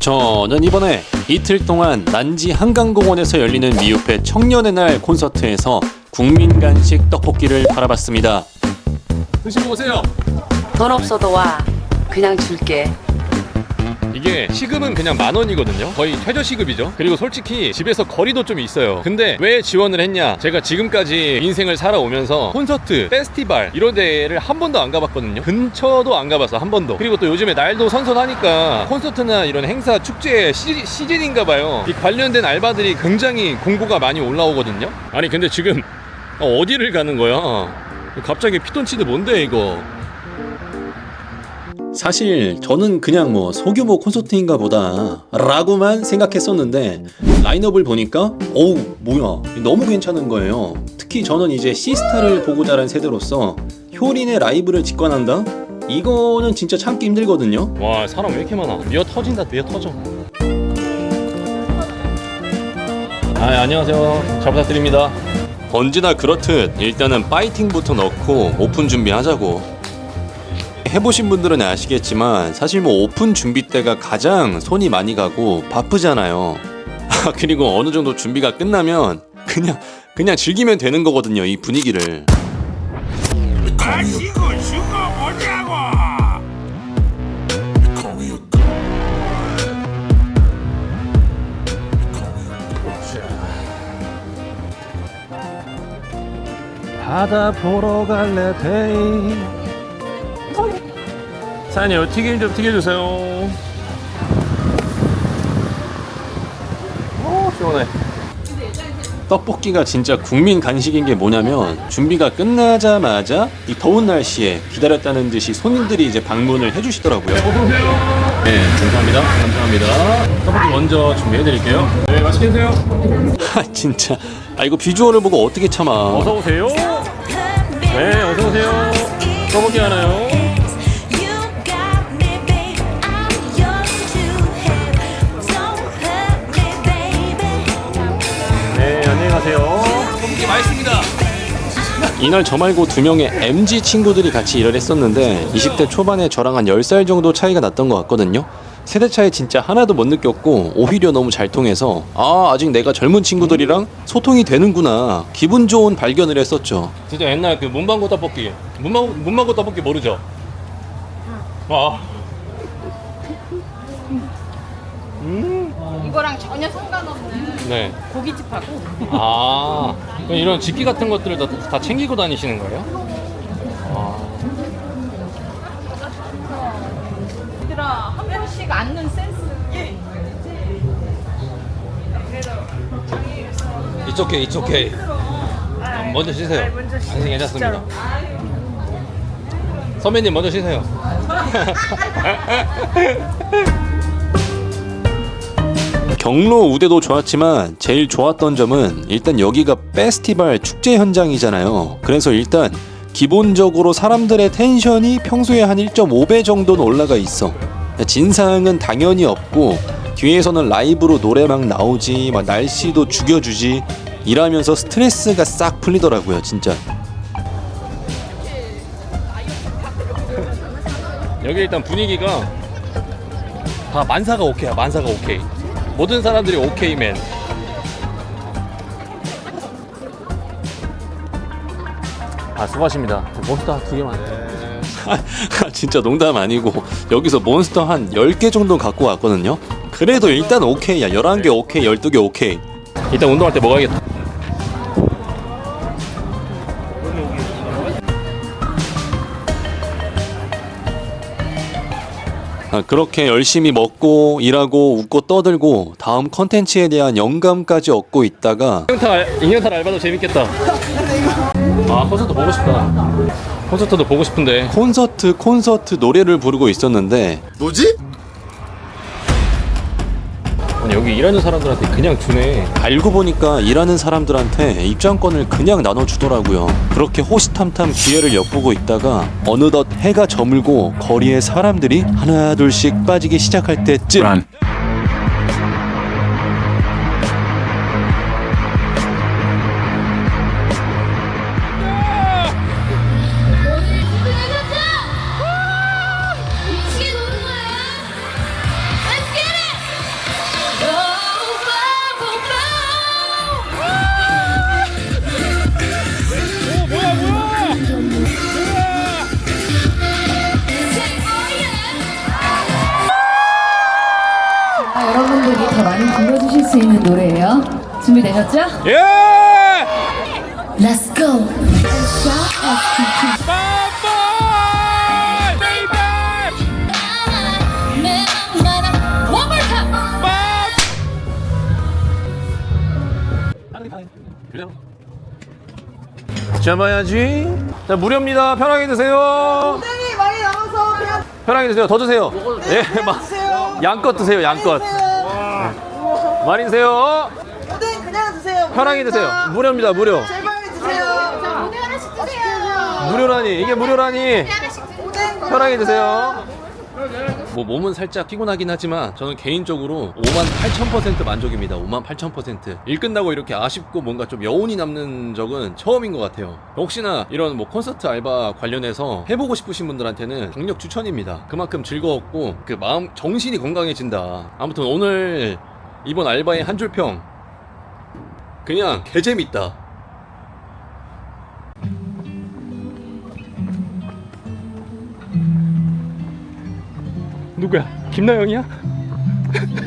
저는 이번에 이틀 동안 난지 한강공원에서 열리는 미우페 청년의 날 콘서트에서 국민 간식 떡볶이를 팔아봤습니다. 드시고 오세요. 돈 없어도 와. 그냥 줄게. 이게 시급은 그냥 만 원이거든요. 거의 최저 시급이죠. 그리고 솔직히 집에서 거리도 좀 있어요. 근데 왜 지원을 했냐? 제가 지금까지 인생을 살아오면서 콘서트, 페스티벌 이런 데를 한 번도 안 가봤거든요. 근처도 안 가봤어 한 번도. 그리고 또 요즘에 날도 선선하니까 콘서트나 이런 행사, 축제 시, 시즌인가 봐요. 이 관련된 알바들이 굉장히 공고가 많이 올라오거든요. 아니 근데 지금 어디를 가는 거야? 갑자기 피톤치드 뭔데 이거? 사실 저는 그냥 뭐 소규모 콘서트인가 보다 라고만 생각했었는데 라인업을 보니까 어우 뭐야. 너무 괜찮은 거예요. 특히 저는 이제 시스타를 보고 자란 세대로서 효린의 라이브를 직관한다? 이거는 진짜 참기 힘들거든요. 와 사람 왜 이렇게 많아? 미어 터진다 미어 터져. 아 안녕하세요. 잘 부탁드립니다. 언제나 그렇듯 일단은 파이팅부터 넣고 오픈 준비하자고 해보신 분들은 아시겠지만 사실 뭐 오픈 준비 때가 가장 손이 많이 가고 바쁘잖아요. 아, 그리고 어느 정도 준비가 끝나면 그냥 그냥 즐기면 되는 거거든요 이 분위기를. 마시고 죽어보자고! 바다 보러 갈래 데이 사장님 튀김 좀 튀겨주세요. 오 시원해. 떡볶이가 진짜 국민 간식인 게 뭐냐면 준비가 끝나자마자 이 더운 날씨에 기다렸다는 듯이 손님들이 이제 방문을 해주시더라고요. 네 감사합니다. 감사합니다. 떡볶이 먼저 준비해드릴게요. 네 맛있게 드세요. 아 진짜. 아 이거 비주얼을 보고 어떻게 참아. 어서 오세요. 네 어서 오세요. 떡볶이 하나요 이날 저 말고 두 명의 MG 친구들이 같이 일을 했었는데 20대 초반에 저랑 한 10살 정도 차이가 났던 것 같거든요. 세대 차이 진짜 하나도 못 느꼈고 오히려 너무 잘 통해서 아 아직 내가 젊은 친구들이랑 소통이 되는구나 기분 좋은 발견을 했었죠. 진짜 옛날 그 문방구 떡볶이 문방구, 문방구 떡볶이 모르죠? 아 이거랑 전혀 상관없는 네. 고깃집하고 아 이런 집기 같은 것들을 다, 다 챙기고 다니시는 거예요? 아, 얘들아 한 번씩 앉는 센스 it's okay, it's okay. 먼저 쉬세요. 아니, 괜찮습니다. 선배님 먼저 쉬세요. 경로 우대도 좋았지만 제일 좋았던 점은 일단 여기가 페스티벌 축제 현장이잖아요. 그래서 일단 기본적으로 사람들의 텐션이 평소에 한 1.5배 정도는 올라가 있어. 진상은 당연히 없고 뒤에서는 라이브로 노래 막 나오지 막 날씨도 죽여주지 이러면서 스트레스가 싹 풀리더라고요 진짜 여기 일단 분위기가 다 만사가 오케이야, 만사가 오케이. 모든 사람들이 오케이맨. 아, 수고하십니다. 몬스터 두 개만. 진짜 농담 아니고 여기서 몬스터 한 10개 정도 갖고 왔거든요 그래도 일단 오케이야 11개 오케이 12개 오케이 일단 운동할 때 먹어야겠다. 아, 그렇게 열심히 먹고 일하고 웃고 떠들고 다음 컨텐츠에 대한 영감까지 얻고 있다가 인형탈, 인형탈 알바도 재밌겠다. 아, 콘서트 보고 싶다. 콘서트도 보고 싶은데. 콘서트 콘서트 노래를 부르고 있었는데 뭐지? 여기 일하는 사람들한테 그냥 주네. 알고 보니까 일하는 사람들한테 입장권을 그냥 나눠주더라고요 그렇게 호시탐탐 기회를 엿보고 있다가 어느덧 해가 저물고 거리에 사람들이 하나 둘씩 빠지기 시작할 때쯤 수 있는 노래예요. 준비되셨죠? 예! Let's go. 빠빠이! 베이비! Time. 잡아야지. 자, 무료입니다. 편하게 드세요. 굉장히 많이 남아서 그냥 편하게 드세요. 더 드세요. 예, 막 드세요. 양껏 드세요. 양껏. 드 세요. 많이 드세요. 오뎅 그냥 드세요. 편하게 드세요. 무료입니다. 무료. 제발 드세요. 오뎅 하나씩 드세요. 무료라니. 이게 무료라니. 오뎅 편하게 드세요. 뭐 몸은 살짝 피곤하긴 하지만 저는 개인적으로 5만 8천 퍼센트 만족입니다. 5만 8천 퍼센트. 일 끝나고 이렇게 아쉽고 뭔가 좀 여운이 남는 적은 처음인 것 같아요. 혹시나 이런 뭐 콘서트 알바 관련해서 해보고 싶으신 분들한테는 강력 추천입니다. 그만큼 즐거웠고 그 마음 정신이 건강해진다. 아무튼 오늘 이번 알바의 한 줄평 그냥 개재밌다. 누구야? 김나영이야?